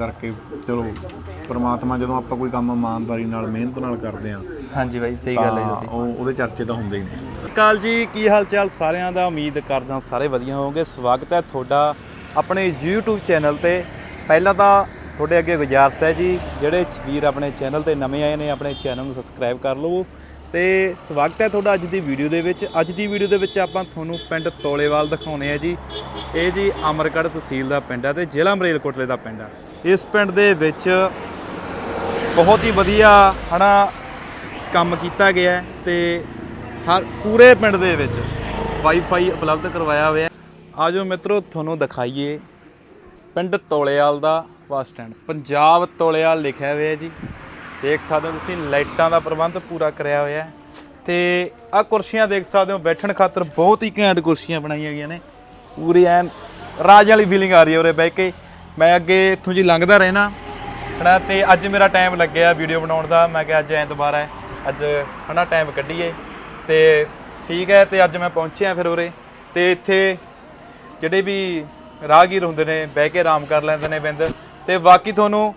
ਕਰਕੇ ਚਲੋ ਪ੍ਰਮਾਤਮਾ ਜਦੋਂ ਆਪਾਂ ਕੋਈ ਕੰਮ ਇਮਾਨਦਾਰੀ ਨਾਲ ਮਿਹਨਤ ਨਾਲ ਕਰਦੇ ਆ ਹਾਂਜੀ ਬਾਈ ਸਹੀ ਗੱਲ ਹੈ ਜੀ। ਉਹ ਉਹਦੇ ਚਰਚੇ ਤਾਂ ਹੁੰਦੇ ਹੀ ਨੇ। ਕਾਲ ਜੀ ਕੀ ਹਾਲ ਚਾਲ ਸਾਰਿਆਂ ਦਾ? ਉਮੀਦ ਕਰਦਾ ਸਾਰੇ ਵਧੀਆ ਹੋਵੋਗੇ। ਸਵਾਗਤ ਹੈ ਤੁਹਾਡਾ ਆਪਣੇ YouTube ਚੈਨਲ ਤੇ। ਪਹਿਲਾਂ ਤਾਂ ਤੁਹਾਡੇ ਅੱਗੇ ਗੁਜ਼ਾਰਿਸ਼ ਹੈ ਜੀ ਜਿਹੜੇ ਵੀਰ ਆਪਣੇ ਚੈਨਲ ਤੇ ਨਵੇਂ ਆਏ ਨੇ ਆਪਣੇ ਚੈਨਲ ਨੂੰ ਸਬਸਕ੍ਰਾਈਬ ਕਰ ਲਵੋ। ਤੇ ਸਵਾਗਤ ਹੈ ਤੁਹਾਡਾ ਅੱਜ ਦੀ ਵੀਡੀਓ ਦੇ ਵਿੱਚ। ਅੱਜ ਦੀ ਵੀਡੀਓ ਦੇ ਵਿੱਚ ਆਪਾਂ ਤੁਹਾਨੂੰ ਪਿੰਡ ਤੋਲੇਵਾਲ ਦਿਖਾਉਣੇ ਆ ਜੀ। ਇਹ ਜੀ ਅਮਰਗੜ੍ਹ ਤਹਿਸੀਲ ਦਾ ਪਿੰਡ ਹੈ ਤੇ ਜ਼ਿਲ੍ਹਾ ਮਰੇਲਕੋਟਲੇ ਦਾ ਪਿੰਡ ਹੈ। ਇਸ ਪਿੰਡ ਦੇ ਵਿੱਚ ਬਹੁਤ ਹੀ ਵਧੀਆ ਹਨਾ ਕੰਮ ਕੀਤਾ ਗਿਆ ਹੈ ਤੇ ਹਰ ਪੂਰੇ ਪਿੰਡ ਦੇ ਵਿੱਚ ਵਾਈਫਾਈ ਉਪਲਬਧ ਕਰਵਾਇਆ ਹੋਇਆ ਹੈ। ਆਜੋ ਮਿੱਤਰੋ, ਤੁਹਾਨੂੰ ਦਿਖਾਈਏ ਪਿੰਡ ਤੋਲੇਵਾਲ ਦਾ ਬੱਸ ਸਟੈਂਡ। ਪੰਜਾਬ ਤੋਲੇਵਾਲ ਲਿਖਿਆ ਹੋਇਆ ਜੀ। ਦੇਖ ਸਕਦੇ ਹੋ ਤੁਸੀਂ, ਲਾਈਟਾਂ ਦਾ ਪ੍ਰਬੰਧ ਪੂਰਾ ਕਰਿਆ ਹੋਇਆ ਹੈ। ਤੇ ਆ ਕੁਰਸੀਆਂ ਦੇਖ ਸਕਦੇ ਹੋ, ਬੈਠਣ ਖਾਤਰ ਬਹੁਤ ਹੀ ਘੈਂਟ ਕੁਰਸੀਆਂ ਬਣਾਈਆਂ ਗਈਆਂ ਨੇ। ਪੂਰੀ ਐਨ ਰਾਜ ਵਾਲੀ ਫੀਲਿੰਗ ਆ ਰਹੀ ਹੈ ਉਰੇ ਬਹਿ ਕੇ। ਮੈਂ ਅੱਗੇ ਇੱਥੋਂ ਜੀ ਲੰਘਦਾ ਰਹਿਣਾ, ਹਨਾ, ਤੇ ਅੱਜ ਮੇਰਾ ਟਾਈਮ ਲੱਗਿਆ ਵੀਡੀਓ ਬਣਾਉਣ ਦਾ। ਮੈਂ ਕਿਹਾ ਅੱਜ ਐਤਵਾਰ ਹੈ ਅੱਜ, ਹਨਾ ਟਾਈਮ ਕੱਢੀਏ। ਤੇ ਠੀਕ ਹੈ, ਤੇ ਅੱਜ ਮੈਂ ਪਹੁੰਚਿਆ ਫਿਰ ਉਰੇ। ਤੇ ਇੱਥੇ ਜਿਹੜੇ ਵੀ ਰਾਹਗੀਰ ਹੁੰਦੇ ਨੇ, ਬਹਿ ਕੇ ਆਰਾਮ ਕਰ ਲੈਂਦੇ ਨੇ ਬਿੰਦ। ਤੇ ਬਾਕੀ ਤੁਹਾਨੂੰ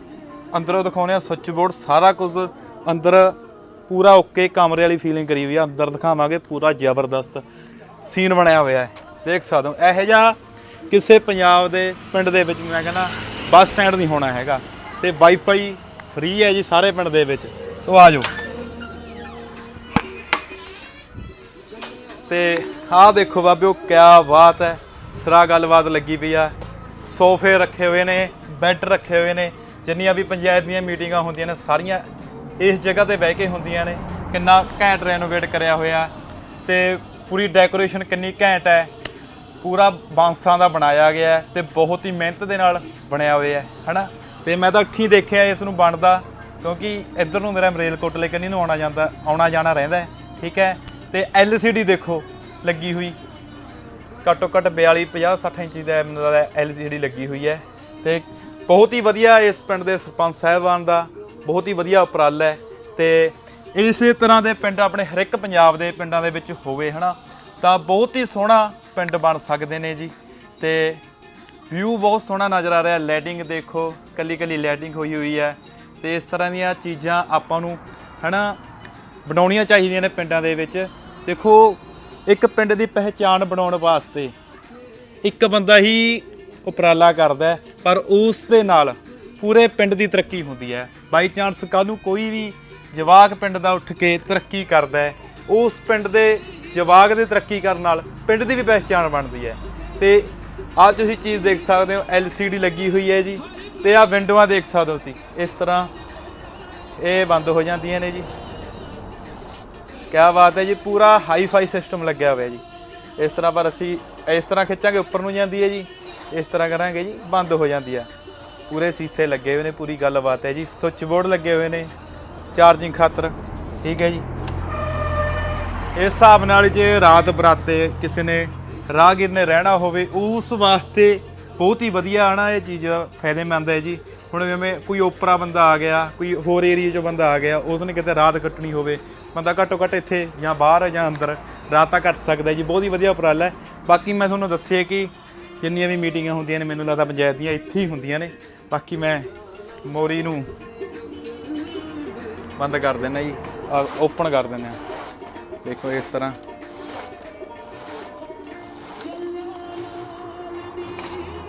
ਅੰਦਰੋਂ ਦਿਖਾਉਣੇ ਆ ਸੁੱਚ ਬੋਰਡ ਸਾਰਾ ਕੁਝ ਅੰਦਰ ਪੂਰਾ ਓਕੇ ਕਮਰੇ ਵਾਲੀ ਫੀਲਿੰਗ ਕਰੀ ਹੋਈ ਆ। ਅੰਦਰ ਦਿਖਾਵਾਂਗੇ, ਪੂਰਾ ਜ਼ਬਰਦਸਤ ਸੀਨ ਬਣਿਆ ਹੋਇਆ ਹੈ। ਦੇਖ ਸਕਦੇ ਹੋ, ਇਹੋ ਜਿਹਾ ਕਿਸੇ ਪੰਜਾਬ ਦੇ ਪਿੰਡ ਦੇ ਵਿੱਚ ਮੈਂ ਕਹਿੰਦਾ ਬੱਸ ਸਟੈਂਡ ਨਹੀਂ ਹੋਣਾ ਹੈਗਾ ਤੇ ਵਾਈਫਾਈ ਫ੍ਰੀ ਹੈ ਜੀ ਸਾਰੇ ਪਿੰਡ ਦੇ ਵਿੱਚ, ਤੋਂ ਆ ਜਾਓ। ਤੇ ਆਹ ਦੇਖੋ ਬਾਬਿਓ, ਕਿਆ ਬਾਤ ਹੈ। ਸਰਾ ਗੱਲਬਾਤ ਲੱਗੀ ਪਈ ਆ। ਸੋਫੇ ਰੱਖੇ ਹੋਏ ਨੇ, ਬੈੱਡ ਰੱਖੇ ਹੋਏ ਨੇ, ਜਿੰਨੀਆਂ ਵੀ ਪੰਚਾਇਤ ਦੀਆਂ ਮੀਟਿੰਗਾਂ ਹੁੰਦੀਆਂ ਨੇ, ਸਾਰੀਆਂ ਇਸ ਜਗ੍ਹਾ ਤੇ ਬਹਿ ਕੇ ਹੁੰਦੀਆਂ ਨੇ। ਕਿੰਨਾ ਘੈਂਟ ਰੈਨੋਵੇਟ ਕਰਿਆ ਹੋਇਆ। ਤੇ ਪੂਰੀ ਡੈਕੋਰੇਸ਼ਨ ਕਿੰਨੀ ਘੈਂਟ ਹੈ। ਪੂਰਾ ਬਾਂਸਾਂ ਦਾ ਬਣਾਇਆ ਗਿਆ ਹੈ ਤੇ ਬਹੁਤ ਹੀ ਮਿਹਨਤ ਦੇ ਨਾਲ ਬਣਿਆ ਹੋਇਆ ਹੈ, ਹਨਾ? ਤੇ ਮੈਂ ਤਾਂ ਅੱਖੀਂ ਦੇਖਿਆ ਇਸ ਨੂੰ ਬਣਦਾ, ਕਿਉਂਕਿ ਇੱਧਰ ਨੂੰ ਮੇਰਾ ਮਰੇਲਕੋਟਲੇ ਕੰਨੀ ਨੂੰ ਆਉਣਾ ਜਾਂਦਾ, ਆਉਣਾ ਜਾਣਾ ਰਹਿੰਦਾ ਹੈ, ਠੀਕ ਹੈ? ਤੇ LCD ਦੇਖੋ, ਲੱਗੀ ਹੋਈ। ਘੱਟੋ ਘੱਟ 42 50 60 ਇੰਚ ਦਾ ਮੈਨੂੰ ਲੱਗਦਾ LCD ਲੱਗੀ ਹੋਈ ਹੈ। ਤੇ ਬਹੁਤ ਹੀ ਵਧੀਆ ਇਸ ਪਿੰਡ ਦੇ ਸਰਪੰਚ ਸਾਹਿਬਾਨ ਦਾ, ਬਹੁਤ ਹੀ ਵਧੀਆ ਉਪਰਾਲਾ ਹੈ। ਤੇ ਇਸੇ ਤਰ੍ਹਾਂ ਦੇ ਪਿੰਡ ਆਪਣੇ ਹਰ ਇੱਕ ਪੰਜਾਬ ਦੇ ਪਿੰਡਾਂ ਦੇ ਵਿੱਚ ਹੋਵੇ, ਹਨਾ? ਤਾਂ ਬਹੁਤ ਹੀ ਸੋਹਣਾ ਪਿੰਡ ਬਣ ਸਕਦੇ ਨੇ ਜੀ। ਤੇ ਵਿਊ ਬਹੁਤ ਸੋਹਣਾ ਨਜ਼ਰ ਆ ਰਿਹਾ। ਲਾਈਟਿੰਗ ਦੇਖੋ ਕੱਲੀ ਕੱਲੀ ਲਾਈਟਿੰਗ ਹੋਈ ਹੋਈ ਹੈ। ਤੇ ਇਸ ਤਰ੍ਹਾਂ ਦੀਆਂ ਚੀਜ਼ਾਂ ਆਪਾਂ ਨੂੰ, ਹਨਾ, ਬਣਾਉਣੀਆਂ ਚਾਹੀਦੀਆਂ ਨੇ ਪਿੰਡਾਂ ਦੇ ਵਿੱਚ। ਦੇਖੋ, ਇੱਕ ਪਿੰਡ ਦੀ ਪਹਿਚਾਣ ਬਣਾਉਣ ਵਾਸਤੇ ਇੱਕ ਬੰਦਾ ਹੀ ਉਪਰਾਲਾ ਕਰਦਾ ਪਰ ਉਸ ਦੇ ਨਾਲ ਪੂਰੇ ਪਿੰਡ ਦੀ ਤਰੱਕੀ ਹੁੰਦੀ ਹੈ। ਬਾਈ ਚਾਂਸ ਕੱਲ੍ਹ ਨੂੰ ਕੋਈ ਵੀ ਜਵਾਕ ਪਿੰਡ ਦਾ ਉੱਠ ਕੇ ਤਰੱਕੀ ਕਰਦਾ ਉਸ ਪਿੰਡ ਦੇ ਜਵਾਕ ਦੇ ਤਰੱਕੀ ਕਰਨ ਨਾਲ ਪਿੰਡ ਦੀ ਵੀ ਪਹਿਚਾਣ ਬਣਦੀ ਹੈ। ਤੇ ਆਹ ਤੁਸੀਂ ਚੀਜ਼ ਦੇਖ ਸਕਦੇ ਹੋ LCD ਲੱਗੀ ਹੋਈ ਹੈ ਜੀ। ਤੇ ਆਹ ਵਿੰਡੋਆਂ ਦੇਖ ਸਕਦੇ ਹੋ ਤੁਸੀਂ। ਇਸ ਤਰ੍ਹਾਂ ਇਹ ਬੰਦ ਹੋ ਜਾਂਦੀਆਂ ਨੇ ਜੀ। ਕਿਆ ਬਾਤ ਹੈ ਜੀ, ਪੂਰਾ ਹਾਈ-ਫਾਈ ਸਿਸਟਮ ਲੱਗਿਆ ਹੋਇਆ ਜੀ। ਇਸ ਤਰ੍ਹਾਂ ਪਰ ਅਸੀਂ ਇਸ ਤਰ੍ਹਾਂ ਖਿੱਚਾਂਗੇ, ਉੱਪਰ ਨੂੰ ਜਾਂਦੀ ਹੈ ਜੀ। ਇਸ ਤਰ੍ਹਾਂ ਕਰਾਂਗੇ ਜੀ, ਬੰਦ ਹੋ ਜਾਂਦੀ ਆ ਪੂਰੇ ਸੀਸੇ ਲੱਗੇ ਹੋਏ ਨੇ, ਪੂਰੀ ਗੱਲਬਾਤ ਹੈ ਜੀ। ਸੁੱਚ ਬੋਰਡ ਲੱਗੇ ਹੋਏ ਨੇ, ਚਾਰਜਿੰਗ ਖਾਤਰ। ਠੀਕ ਹੈ ਜੀ। ਇਸ ਹਿਸਾਬ ਨਾਲ ਜੇ ਰਾਤ ਬਰਾਤੇ ਕਿਸੇ ਨੇ ਰਾਹਗੀਰ ਨੇ ਰਹਿਣਾ ਹੋਵੇ, ਉਸ ਵਾਸਤੇ ਬਹੁਤ ਹੀ ਵਧੀਆ ਆਣਾ ਇਹ ਚੀਜ਼ ਫਾਇਦੇਮੰਦ ਹੈ ਜੀ। ਹੁਣ ਜਿਵੇਂ ਕੋਈ ਓਪਰਾ ਬੰਦਾ ਆ ਗਿਆ, ਕੋਈ ਹੋਰ ਏਰੀਆ 'ਚੋਂ ਬੰਦਾ ਆ ਗਿਆ ਉਸ ਨੇ ਕਿਤੇ ਰਾਤ ਕੱਟਣੀ ਹੋਵੇ, ਬੰਦਾ ਘੱਟੋ ਘੱਟ ਇੱਥੇ ਜਾਂ ਬਾਹਰ ਜਾਂ ਅੰਦਰ ਰਾਤ ਤਾਂ ਕੱਟ ਸਕਦਾ ਜੀ, ਬਹੁਤ ਹੀ ਵਧੀਆ ਉਪਰਾਲਾ ਹੈ। ਬਾਕੀ ਮੈਂ ਤੁਹਾਨੂੰ ਦੱਸਿਆ ਕਿ ਜਿੰਨੀਆਂ ਵੀ ਮੀਟਿੰਗਾਂ ਹੁੰਦੀਆਂ ਨੇ, ਮੈਨੂੰ ਲੱਗਦਾ ਪੰਚਾਇਤ ਦੀਆਂ ਇੱਥੇ ਹੀ ਹੁੰਦੀਆਂ ਨੇ। ਬਾਕੀ ਮੈਂ ਮੋਰੀ ਨੂੰ ਬੰਦ ਕਰ ਦਿੰਦਾ ਜੀ ਓਪਨ ਕਰ ਦਿੰਦਾ। ਦੇਖੋ ਇਸ ਤਰ੍ਹਾਂ।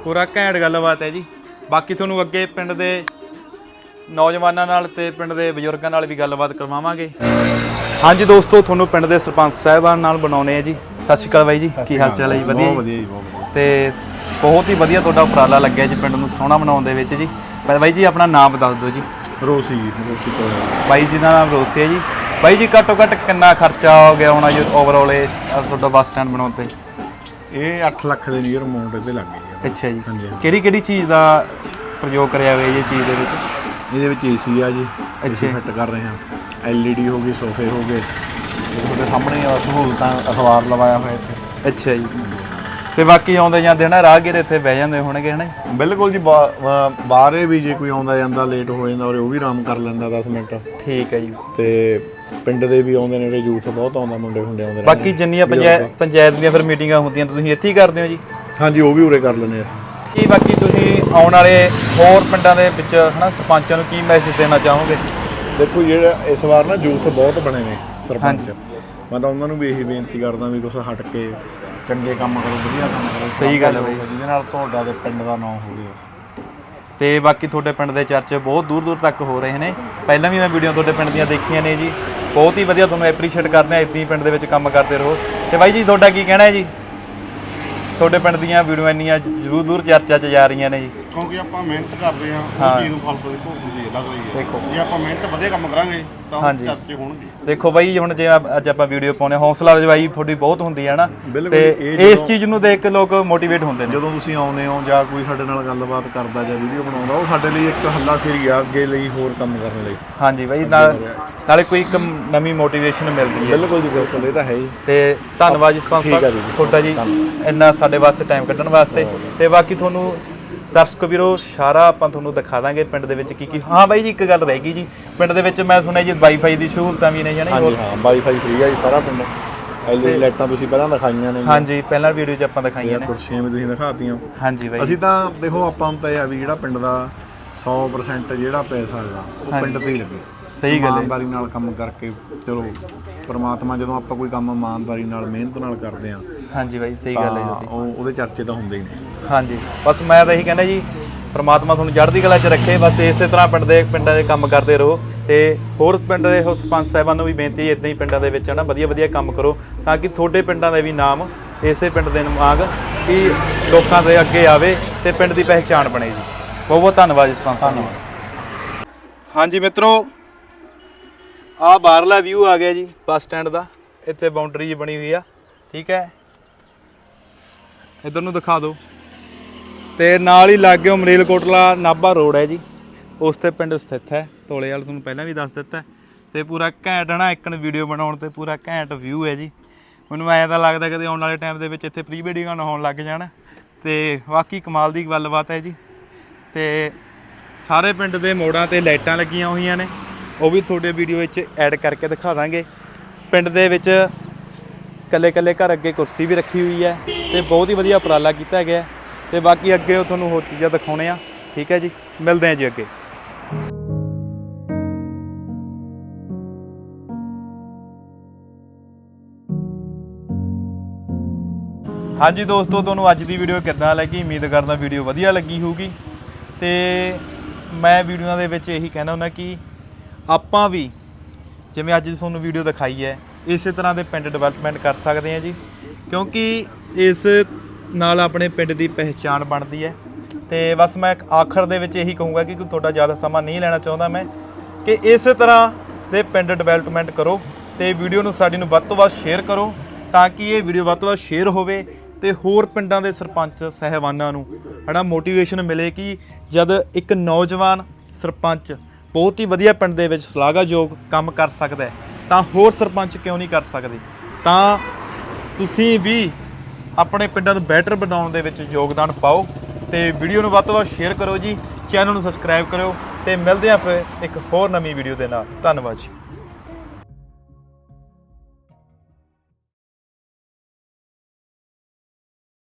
ਪੂਰਾ ਘੈਂਟ ਗੱਲਬਾਤ ਹੈ ਜੀ। ਬਾਕੀ ਤੁਹਾਨੂੰ ਅੱਗੇ ਪਿੰਡ ਦੇ ਨੌਜਵਾਨਾਂ ਨਾਲ ਤੇ ਪਿੰਡ ਦੇ ਬਜ਼ੁਰਗਾਂ ਨਾਲ ਵੀ ਗੱਲਬਾਤ ਕਰਵਾਵਾਂਗੇ। ਹਾਂਜੀ ਦੋਸਤੋ ਤੁਹਾਨੂੰ ਪਿੰਡ ਦੇ ਸਰਪੰਚ ਸਾਹਿਬਾਨ ਨਾਲ ਬਣਾਉਣੇ ਆ ਜੀ। ਸਤਿ ਸ਼੍ਰੀ ਅਕਾਲ ਬਾਈ ਜੀ ਕੀ ਹਾਲ ਚਾਲ ਹੈ ਜੀ? ਵਧੀਆ ਬਹੁਤ? ਵਧੀਆ ਜੀ ਬਹੁਤ ਵਧੀਆ ਤੇ ਬਹੁਤ ਹੀ ਵਧੀਆ ਤੁਹਾਡਾ ਉਪਰਾਲਾ ਲੱਗਿਆ ਜੀ ਪਿੰਡ ਨੂੰ ਸੋਹਣਾ ਬਣਾਉਣ ਦੇ ਵਿੱਚ ਜੀ। ਬਾਈ ਜੀ ਆਪਣਾ ਨਾਮ ਦੱਸ ਦਿਓ ਜੀ। ਰੋਸੀ ਰੋਸੀ ਤੋਂ। ਬਾਈ ਜੀ ਦਾ ਨਾਮ ਰੋਸੀ ਹੈ ਜੀ। ਬਾਈ ਜੀ ਘੱਟੋ ਘੱਟ ਕਿੰਨਾ ਖਰਚਾ ਹੋ ਗਿਆ ਹੋਣਾ ਜੀ ਓਵਰਆਲ ਇਹ ਤੁਹਾਡਾ ਬੱਸ ਸਟੈਂਡ ਬਣਾਉਣ ਤੇ? ਇਹ 8 ਲੱਖ ਦੇ ਨੀਅਰ ਅਮਾਉਂਟ ਇਹਦੇ ਲੱਗ ਗਈ ਆ। ਅੱਛਾ ਜੀ। ਹਾਂਜੀ, ਹਾਂਜੀ। ਕਿਹੜੀ ਕਿਹੜੀ ਚੀਜ਼ ਦਾ ਪ੍ਰਯੋਗ ਕਰਿਆ ਹੋਇਆ ਜੀ ਇਹ ਚੀਜ਼ ਦੇ ਵਿੱਚ? ਇਹਦੇ ਵਿੱਚ ਏਸੀ ਆ ਜੀ ਅੱਛਾ। ਫਿੱਟ ਕਰ ਰਹੇ ਹਾਂ ਐਲਈਡੀ ਹੋ ਗਈ ਸੋਫੇ ਹੋ ਗਏ। ਇਹ ਤੁਹਾਡੇ ਸਾਹਮਣੇ ਆ ਸਹੂਲਤਾਂ ਅਖਬਾਰ ਲਵਾਇਆ ਹੋਇਆ ਇੱਥੇ। ਅੱਛਾ ਜੀ। ਤੇ ਬਾਕੀ ਆਉਂਦੇ ਜਾਂਦੇ ਹਨਾ ਰਾਹਗੀਰ ਇੱਥੇ ਬਹਿ ਜਾਂਦੇ ਹੋਣਗੇ ਹਨਾ ਜੀ? ਬਿਲਕੁਲ ਜੀ ਬਾਹਰੇ ਵੀ ਜੇ ਕੋਈ ਆਉਂਦਾ ਜਾਂਦਾ ਲੇਟ ਹੋ ਜਾਂਦਾ ਔਰ ਉਹ ਵੀ ਆਰਾਮ ਕਰ ਲੈਂਦਾ 10 ਮਿੰਟ। ਠੀਕ ਹੈ ਜੀ। ਤੇ ਪਿੰਡ ਦੇ ਵੀ ਆਉਂਦੇ ਨੇ ਜਿਹੜੇ ਯੂਥ ਬਹੁਤ ਆਉਂਦਾ ਮੁੰਡੇ ਹੁੰਦੇ ਆਉਂਦੇ ਨੇ ਬਾਕੀ ਜਿੰਨੀਆਂ ਪੰਚਾਇਤ ਪੰਚਾਇਤ ਦੀਆਂ ਫਿਰ ਮੀਟਿੰਗਾਂ ਹੁੰਦੀਆਂ ਤੁਸੀਂ ਇੱਥੇ ਹੀ ਕਰਦੇ ਹੋ ਜੀ? ਹਾਂਜੀ ਉਹ ਵੀ ਉਰੇ ਕਰ ਲੈਂਦੇ ਅਸੀਂ ਕੀ ਬਾਕੀ ਤੁਸੀਂ ਆਉਣ ਵਾਲੇ ਹੋਰ ਪਿੰਡਾਂ ਦੇ ਵਿੱਚ ਹਨਾ ਸਰਪੰਚਾਂ ਨੂੰ ਕੀ ਮੈਸੇਜ ਦੇਣਾ ਚਾਹੋਗੇ? ਦੇਖੋ ਜਿਹੜਾ ਇਸ ਵਾਰ ਨਾ ਯੂਥ ਬਹੁਤ ਬਣੇ ਨੇ ਸਰਪੰਚ। ਮੈਂ ਤਾਂ ਉਹਨਾਂ ਨੂੰ ਵੀ ਇਹੀ ਬੇਨਤੀ ਕਰਦਾ ਵੀ ਕੁਛ ਹਟ ਕੇ ਚੰਗੇ ਕੰਮ ਕਰੋ ਵਧੀਆ ਕੰਮ ਕਰੋ ਸਹੀ ਗੱਲ ਹੈ ਬਈ। ਜਿਹਦੇ ਨਾਲ ਤੁਹਾਡਾ ਤੇ ਪਿੰਡ ਦਾ ਨਾਮ ਹੋਵੇ ਤੇ ਬਾਕੀ ਤੁਹਾਡੇ ਪਿੰਡ ਦੇ ਚਰਚੇ ਬਹੁਤ ਦੂਰ ਦੂਰ ਤੱਕ ਹੋ ਰਹੇ ਨੇ। ਪਹਿਲਾਂ ਵੀ ਮੈਂ ਵੀਡੀਓ ਤੁਹਾਡੇ ਪਿੰਡ ਦੀਆਂ ਦੇਖੀਆਂ ਨੇ ਜੀ। ਬਹੁਤ ਹੀ ਵਧੀਆ ਤੁਹਾਨੂੰ ਐਪਰੀਸ਼ੀਏਟ ਕਰਦੇ ਆ ਇਦਾਂ ਹੀ ਪਿੰਡ ਦੇ ਵਿੱਚ ਕੰਮ ਕਰਦੇ ਰਹੋ। ਤੇ ਬਾਈ ਜੀ ਤੁਹਾਡਾ ਕੀ ਕਹਿਣਾ ਹੈ ਜੀ? ਤੁਹਾਡੇ ਪਿੰਡ ਦੀਆਂ ਵੀਡੀਓ ਇੰਨੀਆਂ ਜ਼ਰੂਰ ਦੂਰ ਚਰਚਾ 'ਚ ਜਾ ਰਹੀਆਂ ਨੇ ਜੀ। ਕਿਉਂਕਿ ਆਪਾਂ ਮਿਹਨਤ ਕਰਦੇ ਆ ਹਾਂ। ਉਹ ਚੀਜ਼ ਨੂੰ ਫਲ ਕਦੇ ਭੁਗਤਣ ਦੀ ਲੱਗ ਰਹੀ ਹੈ। ਦੇਖੋ। ਜੇ ਆਪਾਂ ਮਿਹਨਤ ਵਧੀਆ ਕੰਮ ਕਰਾਂਗੇ ਤਾਂ ਹਾਂਜੀ। ਉਹ ਚਰਚੇ ਹੋਣਗੇ। ਦੇਖੋ ਬਾਈ ਹੁਣ ਜੇ ਆਪ- ਅੱਜ ਆਪਾਂ ਵੀਡੀਓ ਪਾਉਨੇ ਹੌਸਲਾ ਅਫਜ਼ਾਈ ਤੁਹਾਡੀ ਬਹੁਤ ਹੁੰਦੀ ਹੈ ਨਾ। ਬਿਲਕੁਲ, ਤੇ ਇਸ ਜਦੋਂ- ਚੀਜ਼ ਨੂੰ ਦੇਖ ਕੇ ਲੋਕ ਮੋਟੀਵੇਟ ਹੁੰਦੇ ਨੇ। ਜਦੋਂ ਤੁਸੀਂ ਆਉਂਦੇ ਹੋ ਜਾਂ ਕੋਈ ਸਾਡੇ ਨਾਲ ਗੱਲਬਾਤ ਕਰਦਾ ਜਾਂ ਵੀਡੀਓ ਬਣਾਉਂਦਾ ਉਹ ਸਾਡੇ ਲਈ ਇੱਕ ਹੱਲਾ ਸਿਰੀ ਆ ਅੱਗੇ ਲਈ ਹੋਰ ਕੰਮ ਕਰਨ ਲਈ। ਹਾਂਜੀ ਬਾਈ ਨਾਲ ਨਾਲੇ ਕੋਈ ਇੱਕ ਨਵੀਂ ਮੋਟੀਵੇਸ਼ਨ ਮਿਲਦੀ ਹੈ। ਬਿਲਕੁਲ ਜੀ ਬਿਲਕੁਲ ਇਹ ਤਾਂ ਹੈ ਹੀ। ਤੇ ਧੰਨਵਾਦ ਜੀ ਸਪਾਂਸਰ ਠੀਕ ਹੈ ਜੀ। ਤੁਹਾਡਾ ਜੀ। ਇੰਨਾ ਸਾਡੇ ਵਾਸਤੇ ਟਾਈਮ ਕੱਢਣ ਵਾਸਤੇ। ਤੇ ਬਾਕੀ ਤੁਹਾਨੂੰ ਦਰਸ਼ਕ ਵੀਰੋ ਸਾਰਾ ਆਪਾਂ ਤੁਹਾਨੂੰ ਦਿਖਾ ਦਾਂਗੇ ਪਿੰਡ ਦੇ ਵਿੱਚ ਕੀ ਕੀ ਹਾਂ ਬਾਈ ਜੀ ਇੱਕ ਗੱਲ ਰਹਿ ਗਈ ਜੀ। ਪਿੰਡ ਦੇ ਵਿੱਚ ਮੈਂ ਸੁਣਿਆ ਜੀ ਵਾਈਫਾਈ ਦੀ ਸਹੂਲਤਾਂ ਵੀ ਨੇ ਜਾਨੀ ਹਾਂਜੀ ਹਾਂ ਵਾਈਫਾਈ ਫ੍ਰੀ ਆ ਜੀ ਸਾਰਾ ਪਿੰਡ। ਐਲਈਡੀ ਲਾਈਟਾਂ ਤੁਸੀਂ ਪਹਿਲਾਂ ਦਿਖਾਈਆਂ ਨੇ ਹਾਂਜੀ ਪਹਿਲਾਂ ਵੀਡੀਓ 'ਚ ਆਪਾਂ ਦਿਖਾਈਆਂ ਨੇ। ਕੁਰਸੀਆਂ ਵੀ ਤੁਸੀਂ ਦਿਖਾਤੀਆਂ। ਹਾਂਜੀ ਬਾਈ ਅਸੀਂ ਤਾਂ ਦੇਖੋ ਆਪਾਂ ਨੂੰ ਤਾਂ ਇਹ ਆ ਵੀ ਜਿਹੜਾ ਪਿੰਡ ਦਾ 100% ਜਿਹੜਾ ਪੈਸਾ ਹੈਗਾ ਉਹ ਪਿੰਡ ਤੇ ਹੀ ਲੱਗੇ। ਸਹੀ ਗੱਲ ਹੈ। ਇਮਾਨਦਾਰੀ ਨਾਲ ਕੰਮ ਕਰਕੇ ਚਲੋ ਪਰਮਾਤਮਾ ਜਦੋਂ ਆਪਾਂ ਕੋਈ ਕੰਮ ਇਮਾਨਦਾਰੀ ਨਾਲ ਮਿਹਨਤ ਨਾਲ ਕਰਦੇ ਆ ਹਾਂਜੀ ਬਾਈ ਸਹੀ ਗੱਲ ਹੈ ਜੀ ਉਹ ਉਹਦੇ ਚਰਚੇ ਤਾਂ ਹੁੰਦੇ ਹੀ ਨੇ। ਹਾਂਜੀ। ਬਸ ਮੈਂ ਤਾਂ ਇਹੀ ਕਹਿੰਦਾ ਜੀ ਪ੍ਰਮਾਤਮਾ ਤੁਹਾਨੂੰ ਚੜ੍ਹਦੀ ਕਲਾ 'ਚ ਰੱਖੇ ਬਸ ਇਸੇ ਤਰ੍ਹਾਂ ਪਿੰਡ ਦੇ ਪਿੰਡਾਂ ਦੇ ਕੰਮ ਕਰਦੇ ਰਹੋ ਤੇ ਹੋਰ ਪਿੰਡ ਦੇ ਹੋ ਸਰਪੰਚ ਸਾਹਿਬਾਨ ਨੂੰ ਵੀ ਬੇਨਤੀ ਹੈ ਇਦਾਂ ਹੀ ਪਿੰਡਾਂ ਦੇ ਵਿੱਚ ਨਾ ਵਧੀਆ ਵਧੀਆ ਕੰਮ ਕਰੋ ਤਾਂ ਕਿ ਤੁਹਾਡੇ ਪਿੰਡਾਂ ਦੇ ਵੀ ਨਾਮ ਇਸੇ ਪਿੰਡ ਦੇ ਵਾਂਗ ਕਿ ਲੋਕਾਂ ਦੇ ਅੱਗੇ ਆਵੇ ਤੇ ਪਿੰਡ ਦੀ ਪਹਿਚਾਣ ਬਣੇ ਜੀ। ਬਹੁਤ ਬਹੁਤ ਧੰਨਵਾਦ ਜੀ ਸਰਪੰਚ ਸਾਹਿਬ ਹਾਂਜੀ ਮਿੱਤਰੋ ਆ ਬਾਹਰਲਾ ਵਿਊ ਆ ਗਿਆ ਜੀ ਬੱਸ ਸਟੈਂਡ ਦਾ। ਇੱਥੇ ਬਾਉਂਡਰੀ ਜੀ ਬਣੀ ਹੋਈ ਆ ਠੀਕ ਹੈ? ਇਧਰ ਨੂੰ ਦਿਖਾ ਦਿਓ। ਤੇ ਨਾਲ ਹੀ ਲੱਗ ਗਿਆ ਮਰੇਲ ਕੋਟਲਾ ਨਾਭਾ ਰੋਡ ਹੈ ਜੀ। ਉਸ ਤੇ ਪਿੰਡ ਸਥਿਤ ਹੈ। ਤੋਲੇ ਵਾਲ ਤੁਹਾਨੂੰ ਪਹਿਲਾਂ ਵੀ ਦੱਸ ਦਿੱਤਾ ਹੈ। ਤੇ ਪੂਰਾ ਘੈਂਟ ਹੈ ਨਾ ਇੱਕਣ ਵੀਡੀਓ ਬਣਾਉਣ ਤੇ ਪੂਰਾ ਘੈਂਟ ਵਿਊ ਹੈ ਜੀ। ਮੈਨੂੰ ਐਂ ਤਾਂ ਲੱਗਦਾ ਕਦੇ ਆਉਣ ਵਾਲੇ ਟਾਈਮ ਦੇ ਵਿੱਚ ਇੱਥੇ ਪ੍ਰੀ ਵੈਡਿੰਗਾਂ ਹੋਣ ਲੱਗ ਜਾਣ। ਤੇ ਵਾਕਈ ਕਮਾਲ ਦੀ ਗੱਲਬਾਤ ਹੈ ਜੀ। ਤੇ ਸਾਰੇ ਪਿੰਡ ਦੇ ਮੋੜਾਂ ਤੇ ਲਾਈਟਾਂ ਲੱਗੀਆਂ ਹੋਈਆਂ ਨੇ। ਉਹ ਵੀ ਤੁਹਾਡੇ ਵੀਡੀਓ ਵਿੱਚ ਐਡ ਕਰਕੇ ਦਿਖਾ ਦਾਂਗੇ। ਪਿੰਡ ਦੇ ਵਿੱਚ ਕੱਲੇ ਕੱਲੇ ਘਰ ਅੱਗੇ ਕੁਰਸੀ ਵੀ ਰੱਖੀ ਹੋਈ ਹੈ ਤੇ ਬਹੁਤ ਹੀ ਵਧੀਆ ਉਪਰਾਲਾ ਕੀਤਾ ਗਿਆ ਹੈ। ਤੇ ਬਾਕੀ ਅੱਗੇ ਉਹ ਤੁਹਾਨੂੰ ਹੋਰ ਚੀਜ਼ਾਂ ਦਿਖਾਉਣੇ ਆ। ਠੀਕ ਹੈ ਜੀ, ਮਿਲਦੇ ਆ ਜੀ ਅੱਗੇ। ਹਾਂਜੀ ਦੋਸਤੋ, ਤੁਹਾਨੂੰ ਅੱਜ ਦੀ ਵੀਡੀਓ ਕਿੱਦਾਂ ਲੱਗੀ? ਉਮੀਦ ਕਰਦਾ ਵੀਡੀਓ ਵਧੀਆ ਲੱਗੀ ਹੋਊਗੀ। ਤੇ ਮੈਂ ਵੀਡੀਓਆਂ ਦੇ ਵਿੱਚ ਇਹੀ ਕਹਿਣਾ ਹੁੰਦਾ ਕਿ ਆਪਾਂ ਵੀ, ਜਿਵੇਂ ਅੱਜ ਤੁਹਾਨੂੰ ਵੀਡੀਓ ਦਿਖਾਈ ਹੈ ਇਸੇ ਤਰ੍ਹਾਂ ਦੇ ਪਿੰਡ ਡਿਵੈਲਪਮੈਂਟ ਕਰ ਸਕਦੇ ਹਾਂ ਜੀ, ਕਿਉਂਕਿ ਇਸ ਨਾਲ ਆਪਣੇ ਪਿੰਡ ਦੀ ਪਹਿਚਾਣ ਬਣਦੀ ਹੈ। ਤੇ ਬਸ ਮੈਂ ਆਖਰ ਦੇ ਵਿੱਚ ਇਹੀ ਕਹੂੰਗਾ ਕਿ ਤੁਹਾਡਾ ਜ਼ਿਆਦਾ ਸਮਾਂ ਨਹੀਂ ਲੈਣਾ ਚਾਹੁੰਦਾ ਮੈਂ, ਕਿ ਇਸੇ ਤਰ੍ਹਾਂ ਦੇ ਪਿੰਡ ਡਿਵੈਲਪਮੈਂਟ ਕਰੋ ਤੇ ਵੀਡੀਓ ਨੂੰ ਸਾਡੀ ਨੂੰ ਵੱਧ ਤੋਂ ਵੱਧ ਸ਼ੇਅਰ ਕਰੋ, ਤਾਂ ਕਿ ਇਹ ਵੀਡੀਓ ਵੱਧ ਤੋਂ ਵੱਧ ਸ਼ੇਅਰ ਹੋਵੇ ਤੇ ਹੋਰ ਪਿੰਡਾਂ ਦੇ ਸਰਪੰਚ ਸਹਿਬਾਨਾਂ ਨੂੰ ਹਨਾ ਮੋਟੀਵੇਸ਼ਨ ਮਿਲੇ ਕਿ ਜਦ ਇੱਕ ਨੌਜਵਾਨ ਸਰਪੰਚ ਬਹੁਤ ਹੀ ਵਧੀਆ ਪਿੰਡ ਦੇ ਵਿੱਚ ਸ਼ਲਾਘਾਯੋਗ ਕੰਮ ਕਰ ਸਕਦਾ ਹੈ ਤਾਂ ਹੋਰ ਸਰਪੰਚ ਕਿਉਂ ਨਹੀਂ ਕਰ ਸਕਦੇ? ਤਾਂ ਤੁਸੀਂ ਵੀ ਆਪਣੇ ਪਿੰਡਾਂ ਨੂੰ ਬੈਟਰ ਬਣਾਉਣ ਦੇ ਵਿੱਚ ਯੋਗਦਾਨ ਪਾਓ ਤੇ ਵੀਡੀਓ ਨੂੰ ਵੱਧ ਤੋਂ ਵੱਧ ਸ਼ੇਅਰ ਕਰੋ ਜੀ ਚੈਨਲ ਨੂੰ ਸਬਸਕ੍ਰਾਈਬ ਕਰਿਓ ਤੇ ਮਿਲਦੇ ਹਾਂ ਫਿਰ ਇੱਕ ਹੋਰ ਨਵੀਂ ਵੀਡੀਓ ਦੇ ਨਾਲ। ਧੰਨਵਾਦ ਜੀ।